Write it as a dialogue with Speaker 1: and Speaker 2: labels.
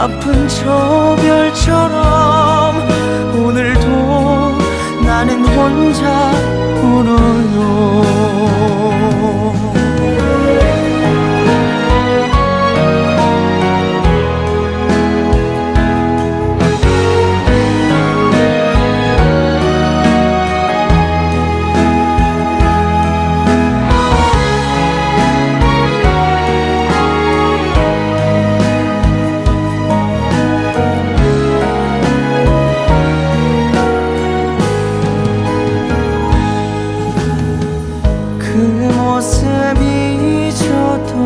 Speaker 1: 아픈 저 별처럼 오늘도 나는 혼자 모습이 저도